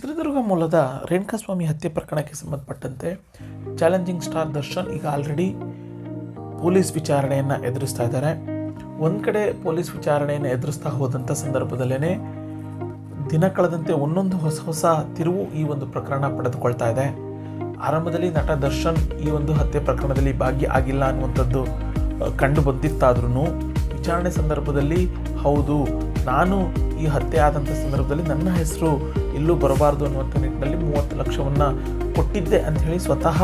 ಚಿತ್ರದುರ್ಗ ಮೂಲದ ರೇಣುಕಾಸ್ವಾಮಿ ಹತ್ಯೆ ಪ್ರಕರಣಕ್ಕೆ ಸಂಬಂಧಪಟ್ಟಂತೆ ಚಾಲೆಂಜಿಂಗ್ ಸ್ಟಾರ್ ದರ್ಶನ್ ಈಗ ಆಲ್ರೆಡಿ ಪೊಲೀಸ್ ವಿಚಾರಣೆಯನ್ನು ಎದುರಿಸ್ತಾ ಇದ್ದಾರೆ. ಒಂದು ಕಡೆ ಪೊಲೀಸ್ ವಿಚಾರಣೆಯನ್ನು ಎದುರಿಸ್ತಾ ಹೋದಂಥ ಸಂದರ್ಭದಲ್ಲೇ ದಿನ ಕಳೆದಂತೆ ಒಂದೊಂದು ಹೊಸ ಹೊಸ ತಿರುವು ಈ ಒಂದು ಪ್ರಕರಣ ಪಡೆದುಕೊಳ್ತಾ ಇದೆ. ಆರಂಭದಲ್ಲಿ ನಟ ದರ್ಶನ್ ಈ ಒಂದು ಹತ್ಯೆ ಪ್ರಕರಣದಲ್ಲಿ ಭಾಗಿಯಾಗಿಲ್ಲ ಅನ್ನುವಂಥದ್ದು ಆ, ಕಂಡು ಬಂದಿತ್ತಾದ್ರೂ ವಿಚಾರಣೆ ಸಂದರ್ಭದಲ್ಲಿ ಹೌದು ನಾನು ಈ ಹತ್ಯೆ ಆದಂಥ ಸಂದರ್ಭದಲ್ಲಿ ನನ್ನ ಹೆಸರು ಎಲ್ಲೂ ಬರಬಾರ್ದು ಅನ್ನುವಂಥ ನಿಟ್ಟಿನಲ್ಲಿ ಮೂವತ್ತು ಲಕ್ಷವನ್ನು ಕೊಟ್ಟಿದ್ದೆ ಅಂತ ಹೇಳಿ ಸ್ವತಃ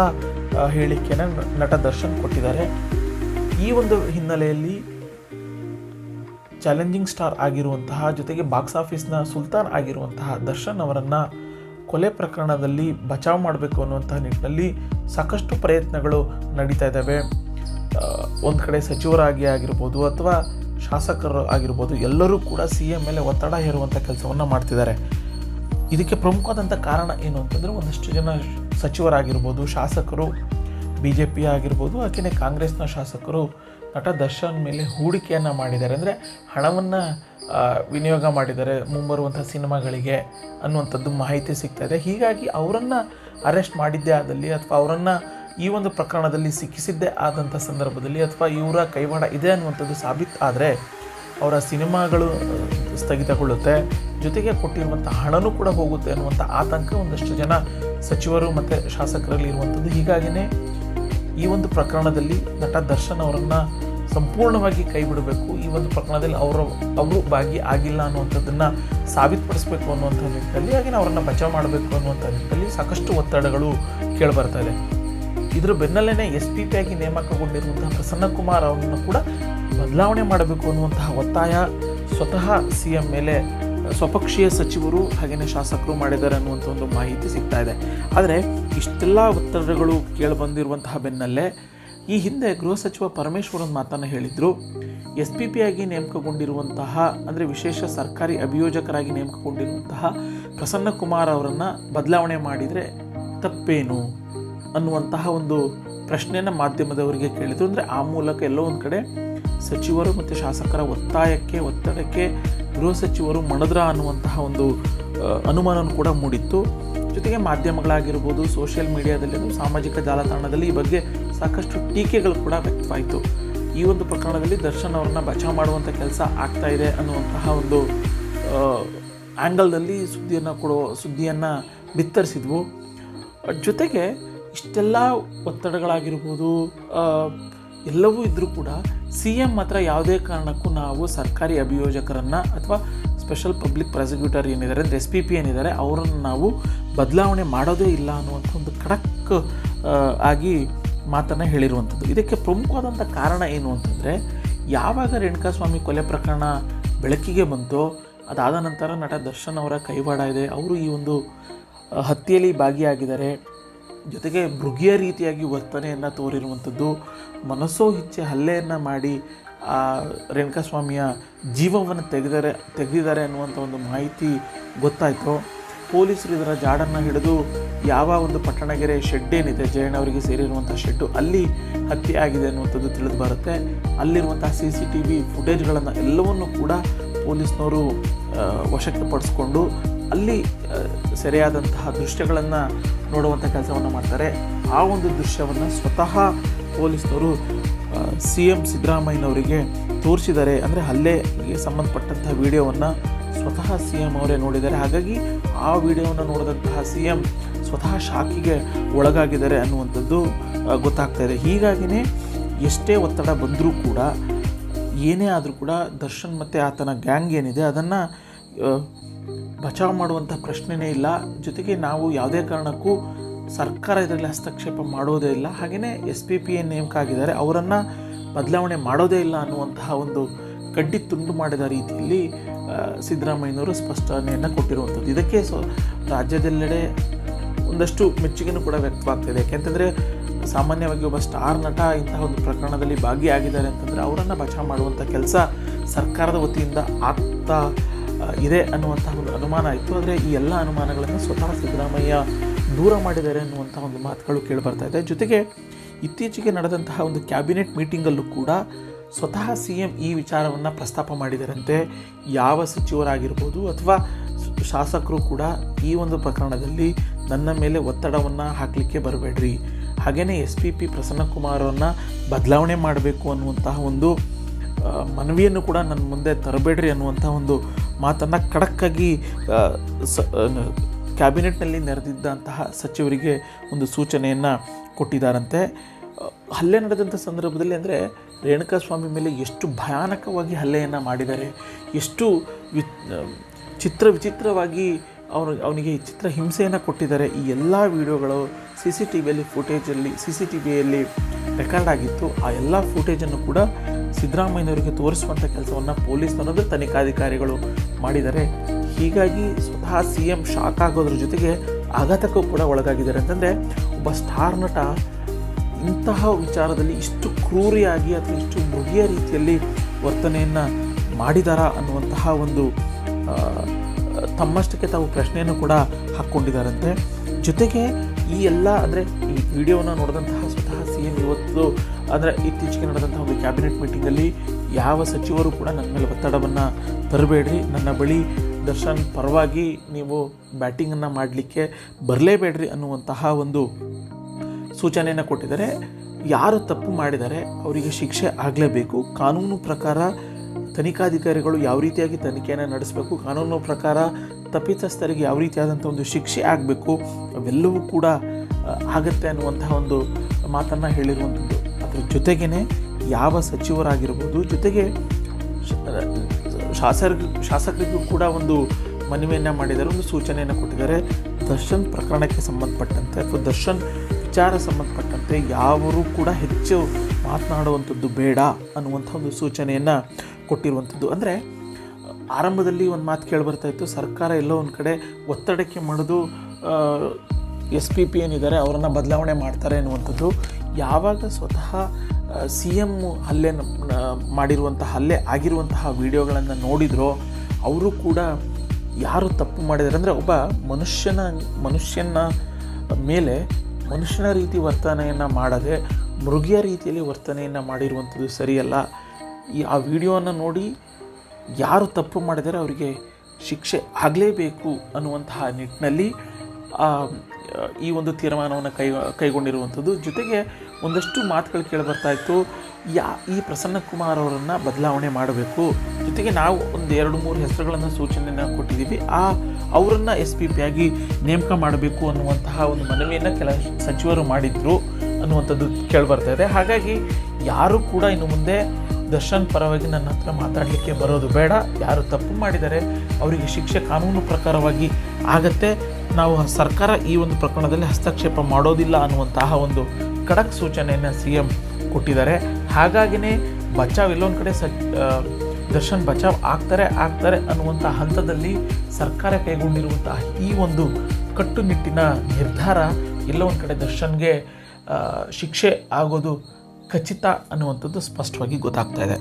ಹೇಳಿಕೆನ ನಟ ದರ್ಶನ್ ಕೊಟ್ಟಿದ್ದಾರೆ. ಈ ಒಂದು ಹಿನ್ನೆಲೆಯಲ್ಲಿ ಚಾಲೆಂಜಿಂಗ್ ಸ್ಟಾರ್ ಆಗಿರುವಂತಹ, ಜೊತೆಗೆ ಬಾಕ್ಸ್ ಆಫೀಸ್ನ ಸುಲ್ತಾನ್ ಆಗಿರುವಂತಹ ದರ್ಶನ್ ಅವರನ್ನು ಕೊಲೆ ಪ್ರಕರಣದಲ್ಲಿ ಬಚಾವ್ ಮಾಡಬೇಕು ಅನ್ನುವಂತಹ ನಿಟ್ಟಿನಲ್ಲಿ ಸಾಕಷ್ಟು ಪ್ರಯತ್ನಗಳು ನಡೀತಾ ಇದ್ದಾವೆ. ಒಂದು ಕಡೆ ಸಚಿವರಾಗಿ ಆಗಿರ್ಬೋದು ಅಥವಾ ಶಾಸಕರು ಆಗಿರ್ಬೋದು, ಎಲ್ಲರೂ ಕೂಡ ಸಿ ಎಂ ಮೇಲೆ ಒತ್ತಡ ಹೇರುವಂಥ ಕೆಲಸವನ್ನು ಮಾಡ್ತಿದ್ದಾರೆ. ಇದಕ್ಕೆ ಪ್ರಮುಖವಾದಂಥ ಕಾರಣ ಏನು ಅಂತಂದರೆ ಒಂದಷ್ಟು ಜನ ಸಚಿವರಾಗಿರ್ಬೋದು, ಶಾಸಕರು ಬಿ ಜೆ ಪಿ ಆಗಿರ್ಬೋದು ಕಾಂಗ್ರೆಸ್ನ ಶಾಸಕರು ನಟ ದರ್ಶನ್ ಮೇಲೆ ಹೂಡಿಕೆಯನ್ನು ಮಾಡಿದ್ದಾರೆ. ಅಂದರೆ ಹಣವನ್ನು ವಿನಿಯೋಗ ಮಾಡಿದ್ದಾರೆ ಮುಂಬರುವಂಥ ಸಿನಿಮಾಗಳಿಗೆ ಅನ್ನುವಂಥದ್ದು ಮಾಹಿತಿ ಸಿಗ್ತಾ ಇದೆ. ಹೀಗಾಗಿ ಅವರನ್ನು ಅರೆಸ್ಟ್ ಮಾಡಿದ್ದೇ ಆದಲ್ಲಿ ಅಥವಾ ಅವರನ್ನು ಈ ಒಂದು ಪ್ರಕರಣದಲ್ಲಿ ಸಿಕ್ಕಿಸಿದ್ದೇ ಆದಂಥ ಸಂದರ್ಭದಲ್ಲಿ ಅಥವಾ ಇವರ ಕೈವಾಡ ಇದೆ ಅನ್ನುವಂಥದ್ದು ಸಾಬೀತು ಆದರೆ ಅವರ ಸಿನಿಮಾಗಳು ಸ್ಥಗಿತಗೊಳ್ಳುತ್ತೆ. ಜೊತೆಗೆ ಕೊಟ್ಟಿರುವಂಥ ಹಣನೂ ಕೂಡ ಹೋಗುತ್ತೆ ಅನ್ನುವಂಥ ಆತಂಕ ಒಂದಷ್ಟು ಜನ ಸಚಿವರು ಮತ್ತು ಶಾಸಕರಲ್ಲಿ ಇರುವಂಥದ್ದು. ಹೀಗಾಗಿಯೇ ಈ ಒಂದು ಪ್ರಕರಣದಲ್ಲಿ ನಟ ದರ್ಶನ್ ಅವರನ್ನು ಸಂಪೂರ್ಣವಾಗಿ ಕೈ ಬಿಡಬೇಕು. ಈ ಒಂದು ಪ್ರಕರಣದಲ್ಲಿ ಅವರು ಅವರು ಭಾಗಿ ಆಗಿಲ್ಲ ಅನ್ನುವಂಥದ್ದನ್ನು ಸಾಬೀತುಪಡಿಸಬೇಕು ಅನ್ನುವಂಥ ನಿಟ್ಟಿನಲ್ಲಿ ಹಾಗೆ ಅವರನ್ನು ಬಚಾವ್ ಮಾಡಬೇಕು ಅನ್ನುವಂಥ ನಿಟ್ಟಿನಲ್ಲಿ ಸಾಕಷ್ಟು ಒತ್ತಡಗಳು ಕೇಳಿಬರ್ತಾ ಇದೆ. ಇದರ ಬೆನ್ನಲ್ಲೇ ಎಸ್ ಪಿ ಪಿ ಆಗಿ ನೇಮಕಗೊಂಡಿರುವಂತಹ ಪ್ರಸನ್ನಕುಮಾರ್ ಅವರನ್ನು ಕೂಡ ಬದಲಾವಣೆ ಮಾಡಬೇಕು ಅನ್ನುವಂತಹ ಒತ್ತಾಯ ಸ್ವತಃ ಸಿ ಎಂ ಮೇಲೆ, ಸ್ವಪಕ್ಷೀಯ ಸಚಿವರು ಹಾಗೆಯೇ ಶಾಸಕರು ಮಾಡಿದ್ದಾರೆ ಅನ್ನುವಂಥ ಒಂದು ಮಾಹಿತಿ ಸಿಗ್ತಾ ಇದೆ. ಆದರೆ ಇಷ್ಟೆಲ್ಲ ಒತ್ತಡಗಳು ಕೇಳಿಬಂದಿರುವಂತಹ ಬೆನ್ನಲ್ಲೇ ಈ ಹಿಂದೆ ಗೃಹ ಸಚಿವ ಪರಮೇಶ್ವರ್ ಒಂದು ಮಾತನ್ನು ಹೇಳಿದರು. ಎಸ್ ಪಿ ಪಿ ಆಗಿ ನೇಮಕಗೊಂಡಿರುವಂತಹ, ಅಂದರೆ ವಿಶೇಷ ಸರ್ಕಾರಿ ಅಭಿಯೋಜಕರಾಗಿ ನೇಮಕಗೊಂಡಿರುವಂತಹ ಪ್ರಸನ್ನ ಕುಮಾರ್ ಅವರನ್ನು ಬದಲಾವಣೆ ಮಾಡಿದರೆ ತಪ್ಪೇನು? ಅನ್ನುವಂತಹ ಒಂದು ಪ್ರಶ್ನೆಯನ್ನು ಮಾಧ್ಯಮದವರಿಗೆ ಕೇಳಿದರು. ಅಂದರೆ ಆ ಮೂಲಕ ಎಲ್ಲೋ ಒಂದು ಕಡೆ ಸಚಿವರು ಮತ್ತು ಶಾಸಕರ ಒತ್ತಾಯಕ್ಕೆ, ಒತ್ತಡಕ್ಕೆ ಗೃಹ ಸಚಿವರು ಮಣದ್ರ ಅನ್ನುವಂತಹ ಒಂದು ಅನುಮಾನವನ್ನು ಕೂಡ ಮೂಡಿತ್ತು. ಜೊತೆಗೆ ಮಾಧ್ಯಮಗಳಾಗಿರ್ಬೋದು, ಸೋಷಿಯಲ್ ಮೀಡಿಯಾದಲ್ಲಿ ಸಾಮಾಜಿಕ ಜಾಲತಾಣದಲ್ಲಿ ಈ ಬಗ್ಗೆ ಸಾಕಷ್ಟು ಟೀಕೆಗಳು ಕೂಡ ವ್ಯಕ್ತವಾಯಿತು. ಈ ಒಂದು ಪ್ರಕರಣದಲ್ಲಿ ದರ್ಶನ್ ಅವರನ್ನ ಬಚಾವ್ ಮಾಡುವಂಥ ಕೆಲಸ ಆಗ್ತಾ ಇದೆ ಅನ್ನುವಂತಹ ಒಂದು ಆ್ಯಂಗಲ್ನಲ್ಲಿ ಸುದ್ದಿಯನ್ನು ಕೊಡೋ, ಸುದ್ದಿಯನ್ನು ಬಿತ್ತರಿಸಿದ್ವು. ಜೊತೆಗೆ ಇಷ್ಟೆಲ್ಲ ಒತ್ತಡಗಳಾಗಿರ್ಬೋದು ಎಲ್ಲವೂ ಇದ್ದರೂ ಕೂಡ ಸಿ ಎಂ ಮಾತ್ರ ಯಾವುದೇ ಕಾರಣಕ್ಕೂ ನಾವು ಸರ್ಕಾರಿ ಅಭಿಯೋಜಕರನ್ನು ಅಥವಾ ಸ್ಪೆಷಲ್ ಪಬ್ಲಿಕ್ ಪ್ರಾಸಿಕ್ಯೂಟರ್ ಏನಿದ್ದಾರೆ, ಅಂದರೆ ಎಸ್ ಪಿ ಪಿ ಏನಿದ್ದಾರೆ, ಅವರನ್ನು ನಾವು ಬದಲಾವಣೆ ಮಾಡೋದೇ ಇಲ್ಲ ಅನ್ನುವಂಥ ಒಂದು ಖಡಕ್ ಆಗಿ ಮಾತನ್ನು ಹೇಳಿರುವಂಥದ್ದು. ಇದಕ್ಕೆ ಪ್ರಮುಖವಾದಂಥ ಕಾರಣ ಏನು ಅಂತಂದರೆ, ಯಾವಾಗ ರೇಣುಕಾಸ್ವಾಮಿ ಕೊಲೆ ಪ್ರಕರಣ ಬೆಳಕಿಗೆ ಬಂತೋ, ಅದಾದ ನಂತರ ನಟ ದರ್ಶನ್ ಅವರ ಕೈವಾಡ ಇದೆ, ಅವರು ಈ ಒಂದು ಹತ್ಯೆಯಲ್ಲಿ ಭಾಗಿಯಾಗಿದ್ದಾರೆ ಜೊತೆಗೆ ಮೃಗಿಯ ರೀತಿಯಾಗಿ ವರ್ತನೆಯನ್ನು ತೋರಿರುವಂಥದ್ದು, ಮನಸ್ಸೋ ಇಚ್ಛೆ ಹಲ್ಲೆಯನ್ನು ಮಾಡಿ, ಆ ರೇಣುಕಾಸ್ವಾಮಿಯ ಜೀವವನ್ನು ತೆಗೆದರೆ, ತೆಗೆದಿದ್ದಾರೆ ಅನ್ನುವಂಥ ಒಂದು ಮಾಹಿತಿ ಗೊತ್ತಾಯಿತು. ಪೊಲೀಸರು ಇದರ ಜಾಡನ್ನು ಹಿಡಿದು ಯಾವ ಒಂದು ಪಟ್ಟಣಗೆರೆ ಶೆಡ್ ಏನಿದೆ, ಜಯಣ್ಣ ಅವರಿಗೆ ಸೇರಿರುವಂಥ ಶೆಡ್ಡು ಅಲ್ಲಿ ಹತ್ಯೆ ಆಗಿದೆ ಅನ್ನುವಂಥದ್ದು ತಿಳಿದು ಬರುತ್ತೆ. ಅಲ್ಲಿರುವಂಥ ಸಿ ಸಿ ಟಿ ವಿ ಫುಟೇಜ್ಗಳನ್ನು ಎಲ್ಲವನ್ನೂ ಕೂಡ ಪೊಲೀಸ್ನವರು ವಶಕ್ಕೆ ಪಡಿಸ್ಕೊಂಡು ಅಲ್ಲಿ ಸೆರೆಯಾದಂತಹ ದೃಶ್ಯಗಳನ್ನು ನೋಡುವಂಥ ಕೆಲಸವನ್ನು ಮಾಡ್ತಾರೆ. ಆ ಒಂದು ದೃಶ್ಯವನ್ನು ಸ್ವತಃ ಪೊಲೀಸ್ನವರು ಸಿ ಎಂ ಸಿದ್ದರಾಮಯ್ಯನವರಿಗೆ ತೋರಿಸಿದ್ದಾರೆ. ಅಂದರೆ ಹಲ್ಲೆಗೆ ಸಂಬಂಧಪಟ್ಟಂತಹ ವಿಡಿಯೋವನ್ನು ಸ್ವತಃ ಸಿ ಎಂ ಅವರೇ ನೋಡಿದ್ದಾರೆ. ಹಾಗಾಗಿ ಆ ವಿಡಿಯೋವನ್ನು ನೋಡಿದಂತಹ ಸಿ ಎಂ ಸ್ವತಃ ಶಾಕಿಗೆ ಒಳಗಾಗಿದ್ದಾರೆ ಅನ್ನುವಂಥದ್ದು ಗೊತ್ತಾಗ್ತಾ ಇದೆ. ಹೀಗಾಗಿಯೇ ಎಷ್ಟೇ ಒತ್ತಡ ಬಂದರೂ ಕೂಡ, ಏನೇ ಆದರೂ ಕೂಡ ದರ್ಶನ್ ಮತ್ತು ಆತನ ಗ್ಯಾಂಗ್ ಏನಿದೆ, ಅದನ್ನು ಬಚಾವ್ ಮಾಡುವಂಥ ಪ್ರಶ್ನೆನೇ ಇಲ್ಲ. ಜೊತೆಗೆ ನಾವು ಯಾವುದೇ ಕಾರಣಕ್ಕೂ ಸರ್ಕಾರ ಇದರಲ್ಲಿ ಹಸ್ತಕ್ಷೇಪ ಮಾಡೋದೇ ಇಲ್ಲ. ಹಾಗೆಯೇ ಎಸ್ ಪಿ ಪಿ ಏನು ನೇಮಕ ಆಗಿದ್ದಾರೆ ಅವರನ್ನು ಬದಲಾವಣೆ ಮಾಡೋದೇ ಇಲ್ಲ ಅನ್ನುವಂತಹ ಒಂದು ಕಡ್ಡಿ ತುಂಡು ಮಾಡಿದ ರೀತಿಯಲ್ಲಿ ಸಿದ್ದರಾಮಯ್ಯನವರು ಸ್ಪಷ್ಟನೆಯನ್ನು ಕೊಟ್ಟಿರುವಂಥದ್ದು. ಇದಕ್ಕೆ ಸೊ, ರಾಜ್ಯದೆಲ್ಲೆಡೆ ಒಂದಷ್ಟು ಮೆಚ್ಚುಗೆನೂ ಕೂಡ ವ್ಯಕ್ತವಾಗ್ತಿದೆ. ಯಾಕೆಂತಂದರೆ ಸಾಮಾನ್ಯವಾಗಿ ಒಬ್ಬ ಸ್ಟಾರ್ ನಟ ಇಂತಹ ಒಂದು ಪ್ರಕರಣದಲ್ಲಿ ಭಾಗಿಯಾಗಿದ್ದಾರೆ ಅಂತಂದರೆ ಅವರನ್ನು ಬಚಾವ್ ಮಾಡುವಂಥ ಕೆಲಸ ಸರ್ಕಾರದ ವತಿಯಿಂದ ಆಗ್ತಾ ಇದೆ ಅನ್ನುವಂಥ ಒಂದು ಅನುಮಾನ ಇತ್ತು. ಆದರೆ ಈ ಎಲ್ಲ ಅನುಮಾನಗಳನ್ನು ಸ್ವತಃ ಸಿದ್ದರಾಮಯ್ಯ ದೂರ ಮಾಡಿದ್ದಾರೆ ಅನ್ನುವಂಥ ಒಂದು ಮಾತುಗಳು ಕೇಳಿಬರ್ತಾ ಇದೆ. ಜೊತೆಗೆ ಇತ್ತೀಚೆಗೆ ನಡೆದಂತಹ ಒಂದು ಕ್ಯಾಬಿನೆಟ್ ಮೀಟಿಂಗಲ್ಲೂ ಕೂಡ ಸ್ವತಃ ಸಿ ಎಂ ಈ ವಿಚಾರವನ್ನು ಪ್ರಸ್ತಾಪ ಮಾಡಿದರಂತೆ. ಯಾವ ಸಚಿವರಾಗಿರ್ಬೋದು ಅಥವಾ ಶಾಸಕರು ಕೂಡ ಈ ಒಂದು ಪ್ರಕರಣದಲ್ಲಿ ನನ್ನ ಮೇಲೆ ಒತ್ತಡವನ್ನು ಹಾಕಲಿಕ್ಕೆ ಬರಬೇಡ್ರಿ. ಹಾಗೆಯೇ ಎಸ್ ಪಿ ಪಿ ಪ್ರಸನ್ನಕುಮಾರನ್ನು ಬದಲಾವಣೆ ಮಾಡಬೇಕು ಅನ್ನುವಂತಹ ಒಂದು ಮನವಿಯನ್ನು ಕೂಡ ನನ್ನ ಮುಂದೆ ತರಬೇಡ್ರಿ ಅನ್ನುವಂಥ ಒಂದು ಮಾತನ್ನು ಖಡಕ್ಕಾಗಿ ಸ ಕ್ಯಾಬಿನೆಟ್ನಲ್ಲಿ ನೆರೆದಿದ್ದಂತಹ ಸಚಿವರಿಗೆ ಒಂದು ಸೂಚನೆಯನ್ನು ಕೊಟ್ಟಿದ್ದಾರಂತೆ. ಹಲ್ಲೆ ನಡೆದಂಥ ಸಂದರ್ಭದಲ್ಲಿ ಅಂದರೆ ರೇಣುಕಾ ಸ್ವಾಮಿ ಮೇಲೆ ಎಷ್ಟು ಭಯಾನಕವಾಗಿ ಹಲ್ಲೆಯನ್ನು ಮಾಡಿದ್ದಾರೆ, ಎಷ್ಟು ವಿ ಚಿತ್ರ ವಿಚಿತ್ರವಾಗಿ ಅವನು ಅವನಿಗೆ ಚಿತ್ರ ಹಿಂಸೆಯನ್ನು ಕೊಟ್ಟಿದ್ದಾರೆ. ಈ ಎಲ್ಲ ವಿಡಿಯೋಗಳು ಸಿ ಸಿ ಟಿ ವಿಯಲ್ಲಿ ಫುಟೇಜಲ್ಲಿ ಸಿ ಸಿ ಟಿ ವಿಯಲ್ಲಿ ರೆಕಾರ್ಡ್ ಆಗಿತ್ತು. ಆ ಎಲ್ಲ ಫುಟೇಜನ್ನು ಕೂಡ ಸಿದ್ದರಾಮಯ್ಯನವರಿಗೆ ತೋರಿಸುವಂಥ ಕೆಲಸವನ್ನು ಪೊಲೀಸ್ನವರು ತನಿಖಾಧಿಕಾರಿಗಳು ಮಾಡಿದ್ದಾರೆ. ಹೀಗಾಗಿ ಸ್ವತಃ ಸಿ ಎಂ ಶಾಕ್ ಆಗೋದ್ರ ಜೊತೆಗೆ ಆಘಾತಕ್ಕೂ ಕೂಡ ಒಳಗಾಗಿದ್ದಾರೆ. ಅಂತಂದರೆ ಒಬ್ಬ ಸ್ಟಾರ್ ನಟ ಇಂತಹ ವಿಚಾರದಲ್ಲಿ ಇಷ್ಟು ಕ್ರೂರಿಯಾಗಿ ಅಥವಾ ಇಷ್ಟು ಮುಗಿಯ ರೀತಿಯಲ್ಲಿ ವರ್ತನೆಯನ್ನು ಮಾಡಿದಾರಾ ಅನ್ನುವಂತಹ ಒಂದು ತಮ್ಮಷ್ಟಕ್ಕೆ ತಾವು ಪ್ರಶ್ನೆಯನ್ನು ಕೂಡ ಹಾಕ್ಕೊಂಡಿದ್ದಾರಂತೆ. ಜೊತೆಗೆ ಈ ಎಲ್ಲ, ಅಂದರೆ ಈ ವಿಡಿಯೋವನ್ನು ನೋಡಿದಂತಹ ಸ್ವತಃ ಸಿ ಎಂ ಇವತ್ತು ಅಂದರೆ ಇತ್ತೀಚೆಗೆ ನಡೆದಂಥ ಒಂದು ಕ್ಯಾಬಿನೆಟ್ ಮೀಟಿಂಗಲ್ಲಿ ಯಾವ ಸಚಿವರು ಕೂಡ ನನ್ನ ಮೇಲೆ ಒತ್ತಡವನ್ನು ತರಬೇಡ್ರಿ. ನನ್ನ ಬಳಿ ದರ್ಶನ್, ಪರವಾಗಿ ನೀವು ಬ್ಯಾಟಿಂಗನ್ನು ಮಾಡಲಿಕ್ಕೆ ಬರಲೇಬೇಡ್ರಿ ಅನ್ನುವಂತಹ ಒಂದು ಸೂಚನೆಯನ್ನು ಕೊಟ್ಟಿದ್ದಾರೆ. ಯಾರು ತಪ್ಪು ಮಾಡಿದರೆ ಅವರಿಗೆ ಶಿಕ್ಷೆ ಆಗಲೇಬೇಕು. ಕಾನೂನು ಪ್ರಕಾರ ತನಿಖಾಧಿಕಾರಿಗಳು ಯಾವ ರೀತಿಯಾಗಿ ತನಿಖೆಯನ್ನು ನಡೆಸಬೇಕು, ಕಾನೂನು ಪ್ರಕಾರ ತಪ್ಪಿತಸ್ಥರಿಗೆ ಯಾವ ರೀತಿಯಾದಂಥ ಒಂದು ಶಿಕ್ಷೆ ಆಗಬೇಕು, ಅವೆಲ್ಲವೂ ಕೂಡ ಆಗತ್ತೆ ಅನ್ನುವಂತಹ ಒಂದು ಮಾತನ್ನು ಹೇಳಿರುವಂಥದ್ದು ಜೊತೆಗೇ ಯಾವ ಸಚಿವರಾಗಿರ್ಬೋದು, ಜೊತೆಗೆ ಶಾಸ ಶಾಸಕ ಶಾಸಕರಿಗೂ ಕೂಡ ಒಂದು ಮನವಿಯನ್ನು ಮಾಡಿದ್ದಾರೆ, ಒಂದು ಸೂಚನೆಯನ್ನು ಕೊಟ್ಟಿದ್ದಾರೆ. ದರ್ಶನ್ ಪ್ರಕರಣಕ್ಕೆ ಸಂಬಂಧಪಟ್ಟಂತೆ ಅಥವಾ ದರ್ಶನ್ ವಿಚಾರ ಸಂಬಂಧಪಟ್ಟಂತೆ ಯಾವರು ಕೂಡ ಹೆಚ್ಚು ಮಾತನಾಡುವಂಥದ್ದು ಬೇಡ ಅನ್ನುವಂಥ ಒಂದು ಸೂಚನೆಯನ್ನು ಕೊಟ್ಟಿರುವಂಥದ್ದು. ಅಂದರೆ, ಆರಂಭದಲ್ಲಿ ಒಂದು ಮಾತು ಕೇಳಿಬರ್ತಾ ಇತ್ತು, ಸರ್ಕಾರ ಎಲ್ಲೋ ಒಂದು ಕಡೆ ಒತ್ತಡಕ್ಕೆ ಮಾಡೋದು ಎಸ್ ಪಿ ಪಿ ಏನಿದ್ದಾರೆ, ಅವರನ್ನು ಬದಲಾವಣೆ ಮಾಡ್ತಾರೆ ಅನ್ನುವಂಥದ್ದು. ಯಾವಾಗ ಸ್ವತಃ ಸಿ ಎಂ ಹಲ್ಲೆ ಮಾಡಿರುವಂತಹ ಹಲ್ಲೆ ಆಗಿರುವಂತಹ ವಿಡಿಯೋಗಳನ್ನು ನೋಡಿದ್ರೋ, ಅವರು ಕೂಡ ಯಾರು ತಪ್ಪು ಮಾಡಿದ್ದಾರೆ ಅಂದರೆ ಒಬ್ಬ ಮನುಷ್ಯನ ಮನುಷ್ಯನ ಮೇಲೆ ಮನುಷ್ಯನ ರೀತಿ ವರ್ತನೆಯನ್ನು ಮಾಡದೆ, ಮೃಗಿಯ ರೀತಿಯಲ್ಲಿ ವರ್ತನೆಯನ್ನು ಮಾಡಿರುವಂಥದ್ದು ಸರಿಯಲ್ಲ. ಈ, ಆ ವಿಡಿಯೋವನ್ನು ನೋಡಿ ಯಾರು ತಪ್ಪು ಮಾಡಿದರೆ ಅವರಿಗೆ ಶಿಕ್ಷೆ ಆಗಲೇಬೇಕು ಅನ್ನುವಂತಹ ನಿಟ್ಟಿನಲ್ಲಿ ಈ ಒಂದು ತೀರ್ಮಾನವನ್ನು ಕೈ, ಕೈಗೊಂಡಿರುವಂಥದ್ದು. ಜೊತೆಗೆ ಒಂದಷ್ಟು ಮಾತುಗಳು ಕೇಳಿಬರ್ತಾ ಇತ್ತು. ಯಾ, ಈ ಪ್ರಸನ್ನ ಕುಮಾರ್ ಅವರನ್ನು ಬದಲಾವಣೆ ಮಾಡಬೇಕು. ಜೊತೆಗೆ ನಾವು ಒಂದು ಎರಡು ಮೂರು ಹೆಸರುಗಳನ್ನು ಸೂಚನೆಯನ್ನು ಕೊಟ್ಟಿದ್ದೀವಿ. ಆ, ಅವರನ್ನು ಎಸ್ ಪಿ ಪಿ ಆಗಿ ನೇಮಕ ಮಾಡಬೇಕು ಅನ್ನುವಂತಹ ಒಂದು ಮನವಿಯನ್ನು ಕೆಲ ಸಚಿವರು ಮಾಡಿದ್ರು ಅನ್ನುವಂಥದ್ದು ಕೇಳಿಬರ್ತಾ ಇದೆ. ಹಾಗಾಗಿ ಯಾರು ಕೂಡ ಇನ್ನು ಮುಂದೆ ದರ್ಶನ್ ಪರವಾಗಿ ನನ್ನ ಹತ್ರ ಮಾತಾಡಲಿಕ್ಕೆ ಬರೋದು ಬೇಡ. ಯಾರು ತಪ್ಪು ಮಾಡಿದರೆ ಅವರಿಗೆ ಶಿಕ್ಷೆ ಕಾನೂನು ಪ್ರಕಾರವಾಗಿ ಆಗತ್ತೆ. ನಾವು ಸರ್ಕಾರ ಈ ಒಂದು ಪ್ರಕರಣದಲ್ಲಿ ಹಸ್ತಕ್ಷೇಪ ಮಾಡೋದಿಲ್ಲ ಅನ್ನುವಂತಹ ಒಂದು ಖಡಕ್ ಸೂಚನೆಯನ್ನು ಸಿ ಎಂ ಕೊಟ್ಟಿದ್ದಾರೆ. ಹಾಗಾಗಿನೇ ಬಚಾವ್, ಇಲ್ಲೊಂದು ಕಡೆ ಸ ದರ್ಶನ್ ಬಚಾವ್ ಆಗ್ತಾರೆ ಆಗ್ತಾರೆ ಅನ್ನುವಂಥ ಹಂತದಲ್ಲಿ ಸರ್ಕಾರ ಕೈಗೊಂಡಿರುವಂತಹ ಈ ಒಂದು ಕಟ್ಟುನಿಟ್ಟಿನ ನಿರ್ಧಾರ ಎಲ್ಲ ಒಂದು ಕಡೆ ದರ್ಶನ್ಗೆ ಶಿಕ್ಷೆ ಆಗೋದು ಖಚಿತ ಅನ್ನುವಂಥದ್ದು ಸ್ಪಷ್ಟವಾಗಿ ಗೊತ್ತಾಗ್ತಾ ಇದೆ.